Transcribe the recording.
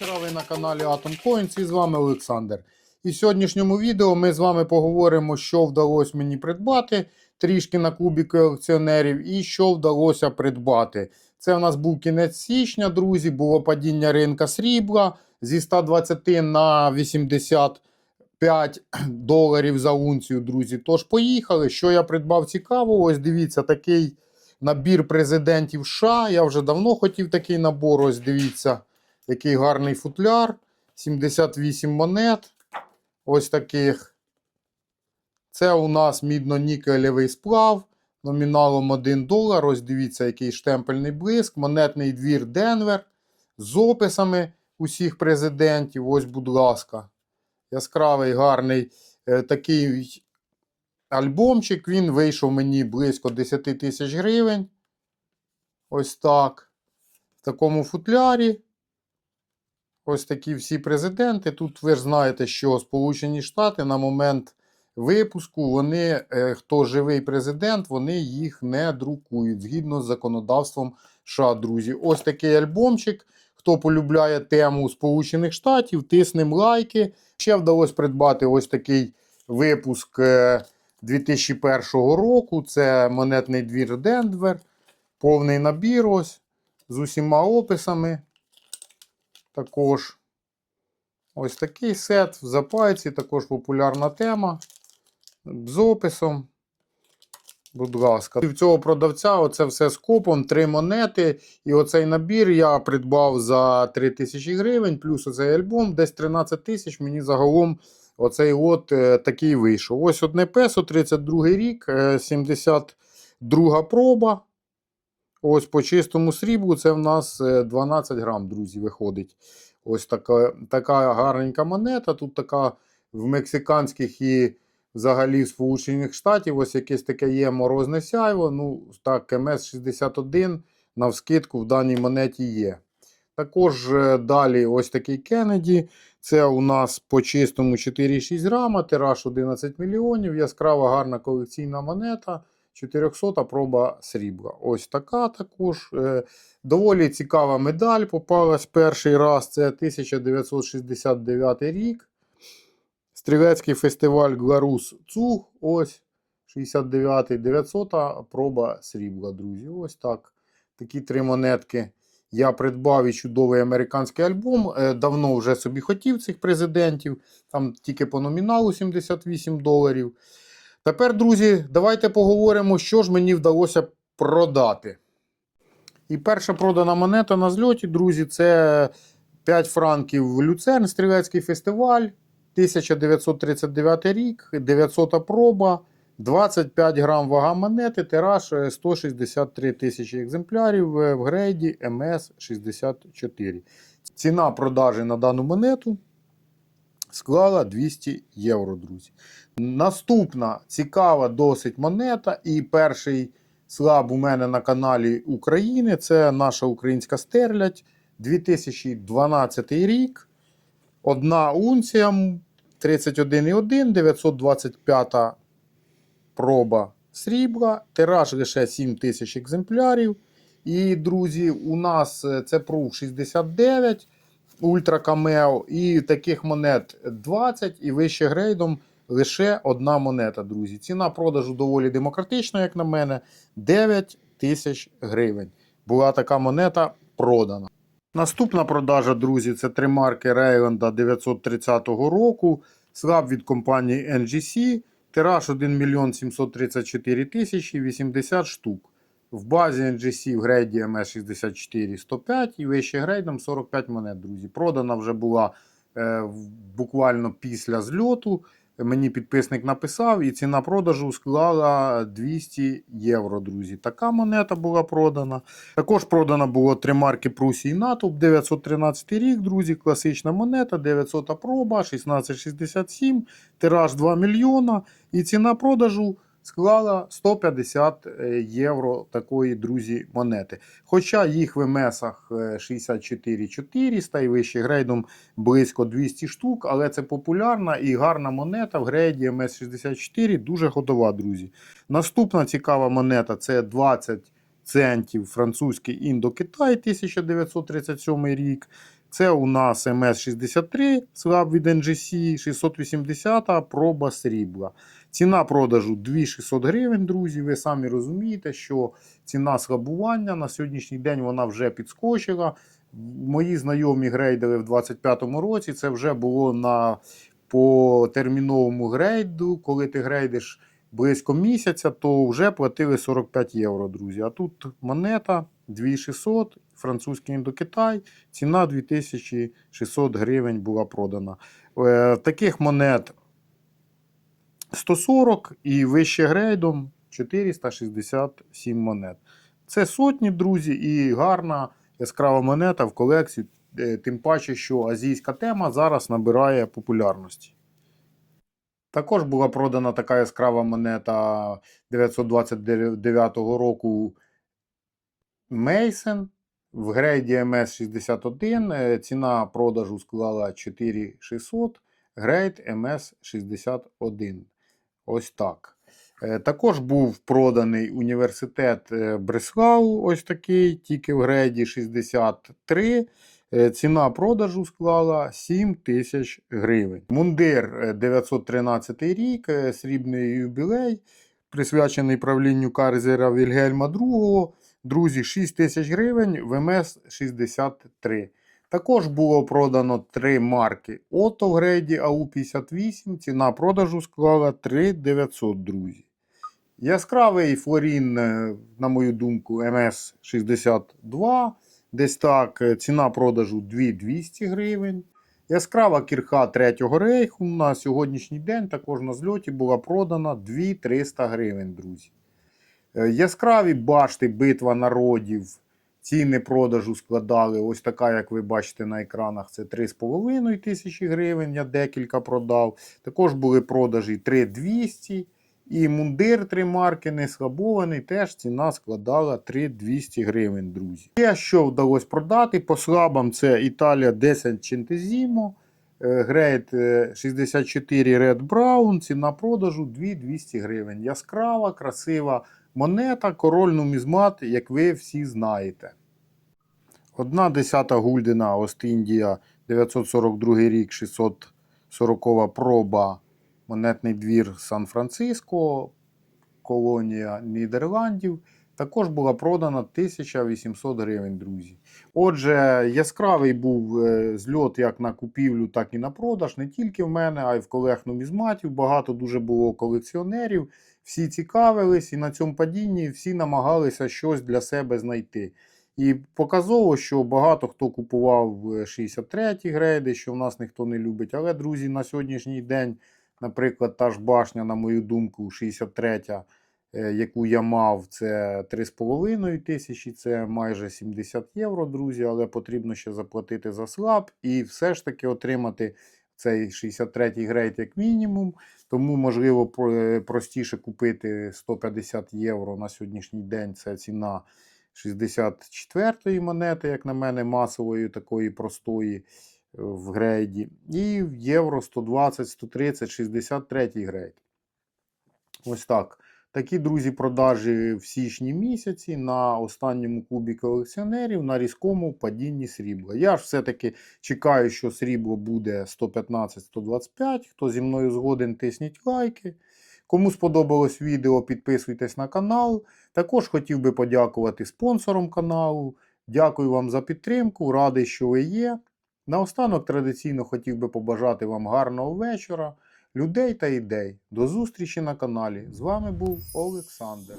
вечора. Ви на каналі Atom Coins і з вами Олександр. І в сьогоднішньому відео ми з вами поговоримо, що вдалося мені придбати трішки на клубі колекціонерів і що вдалося придбати. Це у нас був кінець січня, друзі. Було падіння ринка срібла зі 120 на 85 доларів за унцію, друзі. Тож поїхали. Що я придбав цікаво? Ось дивіться, такий набір президентів США. Я вже давно хотів такий набор. Ось дивіться, який гарний футляр. 78 монет. Ось таких. Це у нас мідно-нікелевий сплав. Номіналом 1 долар. Ось дивіться, який штемпельний блиск. Монетний двір Денвер. З описами усіх президентів. Ось, будь ласка. Яскравий, гарний е, такий альбомчик. Він вийшов мені близько 10 тисяч гривень. Ось так. В такому футлярі. Ось такі всі президенти. Тут ви ж знаєте, що Сполучені Штати на момент випуску, вони, е, хто живий президент, вони їх не друкують згідно з законодавством США, друзі. Ось такий альбомчик. Хто полюбляє тему Сполучених Штатів, тиснем лайки. Ще вдалося придбати ось такий випуск е, 2001 року. Це монетний двір Денвер. Повний набір ось з усіма описами. Також ось такий сет в запайці, також популярна тема. З описом. Будь ласка. І в цього продавця оце все скопом, три монети. І оцей набір я придбав за 3 тисячі гривень, плюс оцей альбом, десь 13 тисяч. Мені загалом оцей лот е, такий вийшов. Ось одне песо, 32 рік, е, 72 проба. Ось по чистому сріблу це в нас е, 12 грам, друзі, виходить. Ось така, така гарненька монета. Тут така в мексиканських і взагалі в Сполучених Штатів ось якесь таке є морозне сяйво. Ну, так, МС-61 навскидку в даній монеті є. Також е, далі ось такий Кеннеді. Це у нас по чистому 4,6 грама, тираж 11 мільйонів, яскрава гарна колекційна монета. 400 проба срібла. Ось така також. Е, Доволі цікава медаль попалась перший раз. Це 1969 рік. Стрілецький фестиваль Гларус Цуг. Ось 69-й, 900 проба срібла, друзі. Ось так. Такі три монетки. Я придбав і чудовий американський альбом. Е, Давно вже собі хотів цих президентів. Там тільки по номіналу 78 доларів. Тепер, друзі, давайте поговоримо, що ж мені вдалося продати. І перша продана монета на зльоті, друзі, це 5 франків Люцерн, стрілецький фестиваль. 1939 рік, 900 проба, 25 грам вага монети, тираж е, 163 тисячі екземплярів е, в грейді МС64. Ціна продажі на дану монету склала 200 євро, друзі. Наступна цікава досить монета. І перший слаб у мене на каналі України це наша українська стерлядь 2012 рік. Одна унція 31,1, 925 проба срібла, тираж лише 7 тисяч екземплярів. І, друзі, у нас е, це пруф 69 Ультра Камео, і таких монет 20 і вище грейдом лише одна монета, друзі. Ціна продажу доволі демократична, як на мене, 9 тисяч гривень. Була така монета продана. Наступна продажа, друзі, це три марки Рейленда 930 року. Слаб від компанії NGC. Тираж 1 мільйон 734 тисячі 80 штук. В базі NGC в грейді MS64 105 і вище грейдом 45 монет, друзі. Продана вже була е, буквально після зльоту. Мені підписник написав, і ціна продажу склала 200 євро, друзі. Така монета була продана. Також продано було три марки Прусії Натовп, 913 рік, друзі. Класична монета, 900 проба, 1667, тираж 2 мільйона. І ціна продажу склала 150 е, євро такої, друзі, монети. Хоча їх в МСах е, 64 400 і вище грейдом близько 200 штук, але це популярна і гарна монета в грейді МС64, дуже ходова, друзі. Наступна цікава монета це 20 центів французький індокитай 1937 рік. Це у нас МС-63 слаб від NGC 680 проба срібла. Ціна продажу 2600 гривень, друзі. Ви самі розумієте, що ціна слабування на сьогоднішній день вона вже підскочила. Мої знайомі грейдери в 2025 році це вже було на по терміновому грейду. Коли ти грейдиш близько місяця, то вже платили 45 євро, друзі. А тут монета 2600, французький індокитай, ціна 2600 гривень була продана. Е, Таких монет 140 і вище грейдом 467 монет. Це сотні, друзі, і гарна яскрава монета в колекції. е, Тим паче, що азійська тема зараз набирає популярності. Також була продана така яскрава монета 929 року Мейсен в грейді MS61. Е, Ціна продажу склала 4600, грейд MS61. Ось так. Е, Також був проданий університет е, Бреслау, ось такий, тільки в грейді 63. Е, Ціна продажу склала 7 тисяч гривень. Мундир е, 913 рік, срібний юбілей, присвячений правлінню Карзера Вільгельма II. Друзі, 6 тисяч гривень в МС-63. Також було продано три марки Ото в грейді АУ-58. Ціна продажу склала 3900, друзі. Яскравий флорін, е, на мою думку, МС-62. Десь так, е, ціна продажу 2200 гривень. Яскрава кірха Третього рейху на сьогоднішній день також на зльоті була продана 2300 гривень, друзі. Е, Яскраві башти Битва народів. Ціни продажу складали ось така, як ви бачите на екранах, це 3,5 тисячі гривень. Я декілька продав. Також були продажі 3,200. І мундир три марки не слабований, теж ціна складала 3200 гривень, друзі. Ще що вдалося продати по слабам, це Італія 10 Centesimo, е, грейд е, 64 Red Brown, ціна продажу 2200 гривень. Яскрава, красива монета, король нумізмат, як ви всі знаєте. Одна десята гульдена Ост-Індія 942 рік, 640 проба, монетний двір Сан-Франциско, колонія Нідерландів. Також була продана 1800 гривень, друзі. Отже, яскравий був е, зльот як на купівлю, так і на продаж. Не тільки в мене, а й в колег нумізматів. Багато дуже було колекціонерів. Всі цікавились, і на цьому падінні всі намагалися щось для себе знайти. І показово, що багато хто купував 63-ті грейди, що в нас ніхто не любить. Але, друзі, на сьогоднішній день, наприклад, та ж башня, на мою думку, 63 е, яку я мав, це 3,5 тисячі, це майже 70 євро, друзі, але потрібно ще заплатити за слаб і все ж таки отримати цей 63-й грейд як мінімум. Тому, можливо, е, простіше купити 150 євро на сьогоднішній день. Це ціна 64-ї монети, як на мене, масової, такої простої е, в грейді. І в євро 120, 130, 63 грейд. Ось так. Такі, друзі, продажі в січні місяці на останньому клубі колекціонерів на різкому падінні срібла. Я ж все-таки чекаю, що срібло буде 115-125. Хто зі мною згоден, тисніть лайки. Кому сподобалось відео, підписуйтесь на канал. Також хотів би подякувати спонсорам каналу. Дякую вам за підтримку, радий, що ви є. Наостанок традиційно хотів би побажати вам гарного вечора, людей та ідей. До зустрічі на каналі. З вами був Олександр.